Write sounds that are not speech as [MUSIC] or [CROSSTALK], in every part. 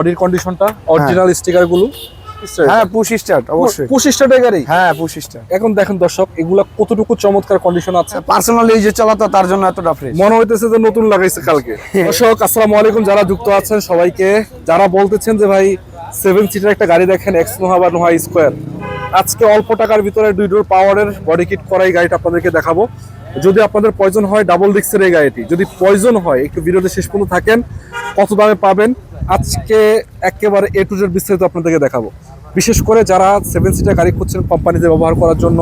বডির কন্ডিশনটা অরিজিনাল স্টিকারগুলো হ্যাঁ পুশ স্টার্ট অবশ্যই। পুশ স্টার্টের গাড়ি হ্যাঁ পুশ স্টার্ট এখন দেখেন দর্শক এগুলা কতটুকু চমৎকার কন্ডিশন আছে। পার্সোনালি এই যে চালাতো তার জন্য এতটা ফ্রেশ মনে হইতেছে যে নতুন লাগাইছে কালকে। [LAUGHS] দর্শক আসসালামু আলাইকুম যারা যুক্ত আছেন সবাইকে যারা বলতেছেন যে ভাই সেভেন সিটার একটা গাড়ি দেখেন এক্স নোহা বা নোহা স্কোয়ার আজকে অল্প টাকার ভিতরে দুই ডোর পাওয়ারের বডি কিট করাই গাড়িটা আপনাদেরকে দেখাবো। যদি আপনাদের প্রয়োজন হয় ডাবল ডিক্সের এই গাড়িটি। যদি প্রয়োজন হয় একটু ভিডিওতে শেষ পর্যন্ত থাকেন কত দামে পাবেন? আজকে একেবারে এ টু জেড বিস্তারিত আপনাদেরকে দেখাবো। বিশেষ করে যারা সেভেন সিটার গাড়ি খুঁজছেন কোম্পানিতে ব্যবহার করার জন্য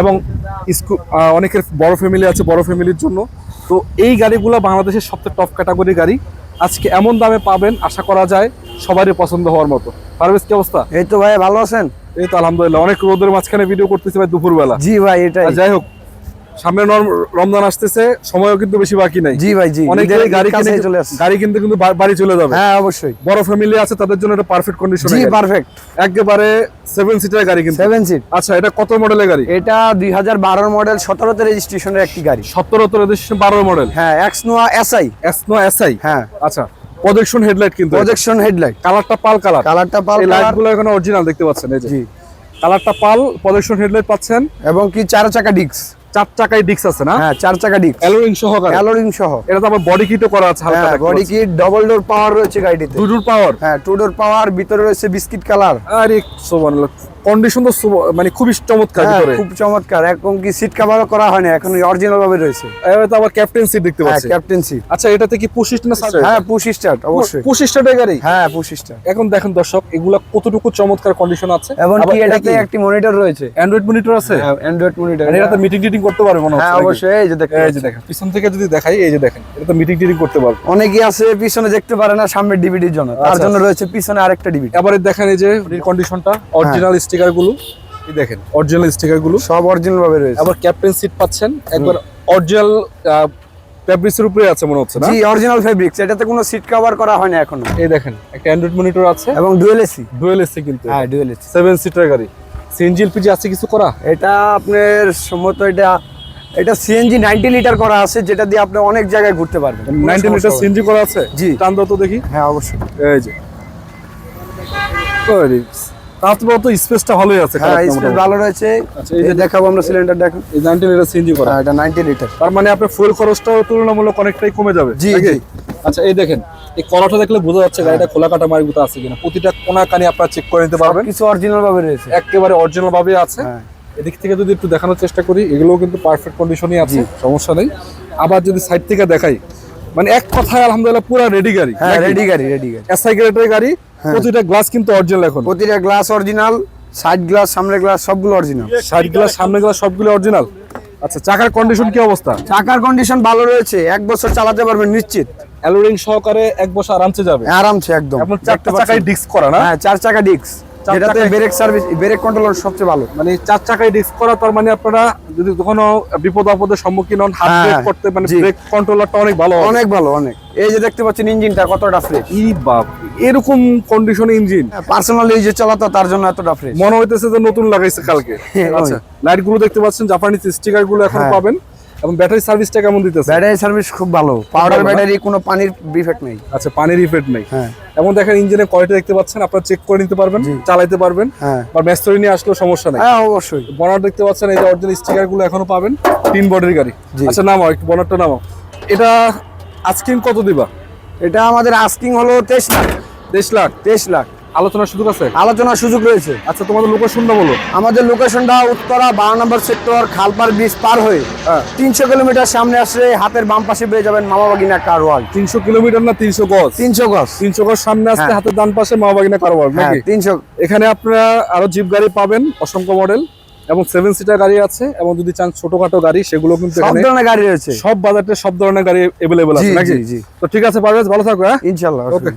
এবং অনেকের বড় ফ্যামিলি আছে বড় ফ্যামিলির জন্য। তো এই গাড়িগুলো বাংলাদেশের সবচেয়ে টপ ক্যাটাগরি গাড়ি। আজকে এমন দামে পাবেন আশা করা যায় সবারই পছন্দ হওয়ার মতো। পারভেজ কি অবস্থা? এই তো ভাই ভালো আছেন? এই তো আলহামদুলিল্লাহ। অনেক রোদের মাঝখানে ভিডিও করতেছি ভাই দুপুরবেলা। জি ভাই এটাই। আর যাই হোক সামনে রমজান আসতেছে সময়ও কিন্তু বেশি বাকি নাই। জি ভাই জি অনেকে গাড়ি কিনে চলে আসছে। গাড়ি কিনতে কিন্তু বাড়ি চলে যাবে। হ্যাঁ অবশ্যই। বড় ফ্যামিলি আছে তাদের জন্য এটা পারফেক্ট কন্ডিশন জি পারফেক্ট একেবারে সেভেন সিটার গাড়ি কিন্তু। সেভেন সিট আচ্ছা এটা কত মডেলের গাড়ি? এটা দুই হাজার বারোর মডেল সতেরোতে রেজিস্ট্রেশনের একটি গাড়ি। সতেরো তো রেজিস্ট্রেশন বারো মডেল হ্যাঁ এক্স নোয়া এসআই এসনো এসআই হ্যাঁ। আচ্ছা প্রজেকশন হেডলাইট কিন্তু প্রজেকশন হেডলাইট কালারটা পাল কালার কালারটা পাল এই লাইটগুলো এখানে অরিজিনাল দেখতে পাচ্ছেন এই যে। জি। কালারটা পাল প্রজেকশন হেডলাইট পাচ্ছেন। এবং কি চার চাকা ডিক্স চার চাকায় ডিক্স আছে না? হ্যাঁ চার চাকা ডিক্স অ্যালোরিং সহ অ্যালোরিং সহ। এটা তো আবার বডি কিটও করা আছে হালকা হ্যাঁ body kit double door power রয়েছে গাড়িতে টু ডোর পাওয়ার হ্যাঁ টু ডোর পাওয়ার ভিতরে রয়েছে বিস্কিট কালার আরে সুবহানাল্লাহ। কন্ডিশন তো মানে খুবই চমৎকার হ্যাঁ ভিতরে। খুব চমৎকার। এখন কি সিট কভারও করা হয়নি এখন অরিজিনাল ভাবে রয়েছে। এবার তো আবার ক্যাপ্টেন সিট দেখতে হ্যাঁ পাচ্ছি। ক্যাপ্টেন সিট আচ্ছা এটাতে কি পুশিস না সার্ভিস হ্যাঁ পুশ স্টার্ট অবশ্যই। পুশ স্টার্টের গাড়ি? হ্যাঁ পুশ স্টার্ট এখন দেখেন দর্শক এগুলা কতটুকু চমৎকার কন্ডিশন আছে? এবং কি এটাতে একটি মনিটর রয়েছে। অ্যান্ড্রয়েড মনিটর আছে? হ্যাঁ অ্যান্ড্রয়েড মনিটর এটাতে মিটিং টিটিং করতে পারবে মনে হচ্ছে হ্যাঁ অবশ্যই এই যে দেখতে এই যে দেখেন পিছন থেকে যদি দেখাই এই যে দেখেন এটা তো মিটিং টিটিং করতে পারবে। অনেকেই আছে পিছনে দেখতে পারে না সামনের ডিভিডির জন্য। তার আচ্ছা, জন্য রয়েছে পিছনে আরেকটা ডিভিডি এবারে দেখেন এই যে কন্ডিশনটা অরিজিনাল স্টিকার গুলো এই দেখেন অরিজিনাল স্টিকারগুলো সব অরিজিনাল ভাবে রয়েছে। আবার ক্যাপ্টেন সিট পাচ্ছেন। একবার অরিজিনাল ফেব্রিক্সের উপরে আছে মনে হচ্ছে না? জি অরিজিনাল ফেব্রিক্স এটাতে কোনো সিট কভার করা হয়নি এখনও। এই দেখেন একটা অ্যান্ড্রয়েড মনিটর আছে। এবং ডুয়েল এসি ডুয়েল এসি কিন্তু। হ্যাঁ ডুয়েল এসি সেভেন সিটার গাড়ি। সিএনজি এলপিজি আছে কিছু করা? এটা আপনার সম্ভবত এটা এটা সিএনজি নাইনটি লিটার করা আছে যেটা দিয়ে আপনি অনেক জায়গায় ঘুরতে পারবেন। কোনো নাইনটি সমস্যা লিটার সিএনজি করা আছে? জি। টান দাও তো দেখি। হ্যাঁ অবশ্যই। এই যে। তারপর তো স্পেসটা ভালোই আছে হ্যাঁ স্পেস ভালো রয়েছে। আচ্ছা, এই এই যে যে দেখাবো আমরা সিলিন্ডার দেখুন এই নাইনটি লিটার সিএনজি করা। হ্যাঁ এটা নাইনটি লিটার তার মানে আপনার ফুয়েল খরচটাও তুলনামূলক অনেকটাই কমে যাবে জি, আচ্ছা এই দেখেন এই কলাটা দেখলে বোঝা যাচ্ছে গাড়িটা খোলা কাটা মারিগুতো আছে কিনা। প্রতিটা কোনা কানি আপনারা চেক করে নিতে পারবেন। কিছু অরিজিনাল ভাবে রয়েছে। একেবারে অরিজিনাল ভাবে আছে। হ্যাঁ। এদিক থেকে যদি একটু দেখানোর চেষ্টা করি এগুলোও কিন্তু পারফেক্ট কন্ডিশনই আছে সমস্যা নেই। আবার যদি সাইড থেকে দেখাই মানে এক কথায় আলহামদুলিল্লাহ পুরো রেডি গাড়ি হ্যাঁ রেডি গাড়ি রেডি গাড়ি। এসআই গ্রেডের গাড়ি প্রতিটা গ্লাস কিন্তু অরিজিনাল এখন। প্রতিটা গ্লাস অরিজিনাল সাইড গ্লাস সামনের গ্লাস সবগুলো অরিজিনাল সাইড গ্লাস সামনে গ্লাস সবগুলো অরিজিনাল আচ্ছা চাকার কন্ডিশন কি অবস্থা? চাকার কন্ডিশন ভালো রয়েছে এক বছর চালাতে পারবেন নিশ্চিত। অ্যালোরিং সহকারে এক বছর আরামসে যাবে। আরামসে একদম। আপনার চারটা চাকায় ডিস্ক করা না? হ্যাঁ চার চাকা ডিস্ক যেটাতে ব্রেক সার্ভিস ব্রেক কন্ট্রোলার সবচেয়ে ভালো। মানে চার চাকায় ডিস্ক করা তার মানে আপনারা যদি কোনো বিপদ আপদের সম্মুখীন হন হাত হ্যাঁ, ব্রেক করতে মানে ব্রেক কন্ট্রোলারটা অনেক ভালো অনেক ভালো অনেক। এই যে দেখতে পাচ্ছেন ইঞ্জিনটা কতটা ফ্রেশ ই বাপ এরকম কন্ডিশন ইঞ্জিন পার্সোনালি যে চালাতো তার জন্য এতটা ফ্রেশ মনে হইতেছে যে নতুন লাগাইছে কালকে। হ্যাঁ, আচ্ছা লাইটগুলো দেখতে পাচ্ছেন জাপানিজ স্টিকারগুলো এখন হ্যাঁ। পাবেন। এবং ব্যাটারি সার্ভিসটা কেমন দিতেছে? ব্যাটারি সার্ভিস খুব ভালো। পাউডার ব্যাটারি কোনো পানির ডিফেক্ট নেই। আচ্ছা পানির ইফেক্ট নেই। হ্যাঁ। এবং দেখেন ইঞ্জিনের কোয়ালিটি দেখতে পাচ্ছেন আপনারা চেক করে নিতে পারবেন জি। চালাইতে পারবেন হ্যাঁ। বা মেস্তরি নিয়ে আসলেও সমস্যা নেই। হ্যাঁ অবশ্যই। বনার দেখতে পাচ্ছেন এই যে অরিজিনাল স্টিকারগুলো এখনও পাবেন তিন বডির গাড়ি। আচ্ছা নামাও একটু বনারটা নামাও। এটা আজকিন কত দিবা? এটা আমাদের আস্কিং হলো তেইশ লাখ। তেইশ লাখ? তেইশ লাখ। আলোচনার সুযোগ আছে? আলোচনার সুযোগ রয়েছে। আচ্ছা তোমাদের লোকেশন না বলো। আমাদের লোকেশনটা উত্তরা বারো নম্বর সেক্টর খালপার ব্রিজ পার হয়ে হ্যাঁ। তিনশো কিলোমিটার সামনে আসলে হাতের বাম পাশে পেয়ে যাবেন মামাবাগিনা কার ওয়ার্ল্ড তিনশো কিলোমিটার না তিনশো গজ? তিনশো গজ। তিনশো গজ সামনে আসতে হ্যাঁ। হাতের ডান পাশে মা বাগিনা হ্যাঁ নাকি? তিনশো। এখানে আপনারা আরও জিপ গাড়ি পাবেন অসংখ্য মডেল এবং সেভেন সিটার গাড়ি আছে এবং যদি চান ছোটখাটো গাড়ি সেগুলো কিন্তু সব ধরনের গাড়ি রয়েছে। সব বাজারে সব ধরনের গাড়ি এভেলেবেল আছে নাকি? তো ঠিক আছে পারভেজ ভালো থাকো হ্যাঁ? ইনশাল্লাহ ওকে